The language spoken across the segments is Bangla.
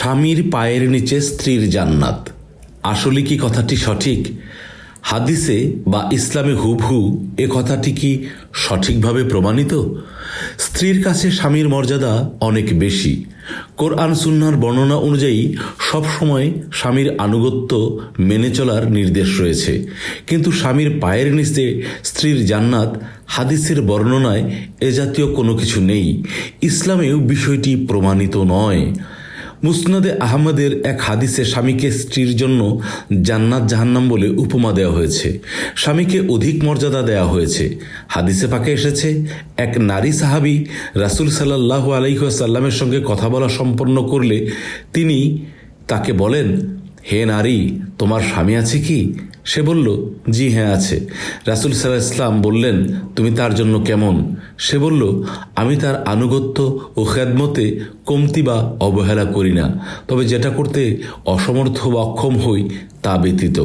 স্বামীর পায়ের নিচে স্ত্রীর জান্নাত। আসলে কি কথাটি সঠিক? হাদিসে বা ইসলামে হুবহু এ কথাটি কি সঠিকভাবে প্রমাণিত? স্ত্রীর কাছে স্বামীর মর্যাদা অনেক বেশি। কোরআন সুন্নার বর্ণনা অনুযায়ী সবসময় স্বামীর আনুগত্য মেনে চলার নির্দেশ রয়েছে। কিন্তু স্বামীর পায়ের নিচে স্ত্রীর জান্নাত হাদিসের বর্ণনায় এ জাতীয় কোনো কিছু নেই। ইসলামেও বিষয়টি প্রমাণিত নয়। মুসনাদে আহমদের এক হাদিসে স্বামীকে স্ত্রীর জন্য জান্নাত জাহান্নাম বলে উপমা দেওয়া হয়েছে। স্বামীকে অধিক মর্যাদা দেওয়া হয়েছে। হাদিসে পাকে এসেছে, এক নারী সাহাবি রাসুল সাল্লাহ আলহিহাসাল্লামের সঙ্গে কথা বলা সম্পন্ন করলে তিনি তাকে বলেন হে নারী, তোমার স্বামী আছে কি? সে বলল, জি হ্যাঁ আছে। রাসুল সাল্লাহ ইসলাম বললেন, তুমি তার জন্য কেমন? সে বলল, আমি তার আনুগত্য ও খেদমতে কমতি বা অবহেলা করি না, তবে যেটা করতে অসমর্থ বা অক্ষম হই তা ব্যতীত।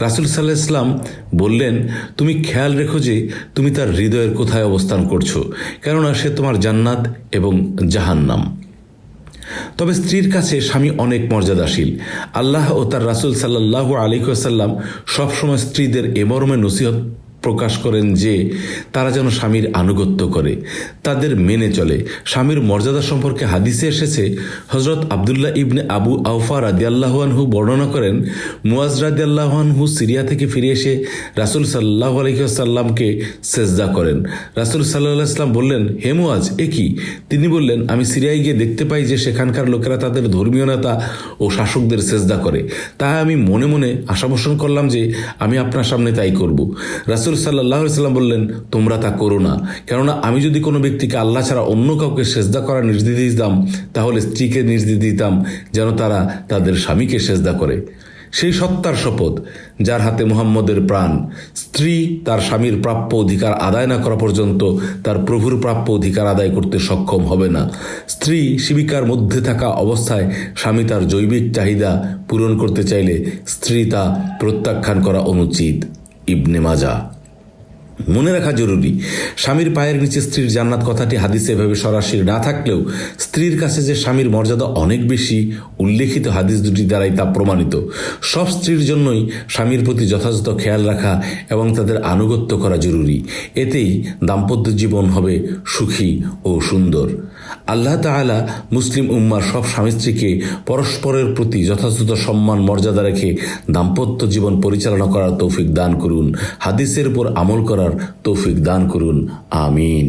রাসুল সাল্লাহ ইসলাম বললেন, তুমি খেয়াল রেখো যে তুমি তার হৃদয়ের কোথায় অবস্থান করছ, কেননা সে তোমার জান্নাত এবং জাহান্নাম। তবে স্ত্রীর কাছে স্বামী অনেক মর্যাদাশীল। আল্লাহ ও তার রাসুল সাল্লাহ আলিকাসাল্লাম সবসময় স্ত্রীদের এ নসিহত প্রকাশ করেন যে তারা যেন স্বামীর আনুগত্য করে, তাদের মেনে চলে। স্বামীর মর্যাদা সম্পর্কে হাদিসে এসেছে হজরত আবদুল্লাহ ইবনে আবু আউফা রাদিয়াল্লাহানহু বর্ণনা করেন, মুয়াজ রাদিয়াল্লাহানহু সিরিয়া থেকে ফিরে এসে রাসুল সাল্লাহ আলহিহাসাল্লামকে সেজদা করেন। রাসুল সাল্লাহ ইসলাম বললেন, হে মুয়াজ, এ কি? তিনি বললেন, আমি সিরিয়ায় গিয়ে দেখতে পাই যে সেখানকার লোকেরা তাদের ধর্মীয় নেতা ও শাসকদের সেজদা করে। তাই আমি মনে মনে আশা পোষণ করলাম যে আমি আপনার সামনে তাই করব। রাসুল রাসুল সাল্লাহ সাল্লাম বললেন, তোমরা তা করো না। কেননা আমি যদি কোনো ব্যক্তিকে আল্লাহ ছাড়া অন্য কাউকে সেজদা করার নির্দেশ দিতাম, তাহলে স্ত্রীকে নির্দেশ দিতাম যেন তারা তাদের স্বামীকে সেজদা করে। সেই সত্তার শপথ, যার হাতে মুহাম্মদের প্রাণ, স্ত্রী তার স্বামীর প্রাপ্য অধিকার আদায় না করা পর্যন্ত তার প্রভুর প্রাপ্য অধিকার আদায় করতে সক্ষম হবে না। স্ত্রী শিবিকার মধ্যে থাকা অবস্থায় স্বামী তার জৈবিক চাহিদা পূরণ করতে চাইলে স্ত্রী তা প্রত্যাখ্যান করা অনুচিত। ইবনে মাজা মনে রাখা জরুরি, স্বামীর পায়ের নিচে স্ত্রীর জান্নাত কথাটি হাদিসে এভাবে সরাসরি না থাকলেও স্ত্রীর কাছে যে স্বামীর মর্যাদা অনেক বেশি উল্লেখিত হাদিস দুটি দ্বারাই তা প্রমাণিত। সব স্ত্রীর জন্যই স্বামীর প্রতি যথাযথ খেয়াল রাখা এবং তাদের আনুগত্য করা জরুরি। এতেই দাম্পত্য জীবন হবে সুখী ও সুন্দর। আল্লাহ তাআলা মুসলিম উম্মার সব স্বামী স্ত্রীকে পরস্পরের প্রতি যথাযথ সম্মান, মর্যাদা রেখে দাম্পত্য জীবন পরিচালনা করার তৌফিক দান করুন। হাদিসের উপর আমল করার তৌফিক দান করুন আমিন।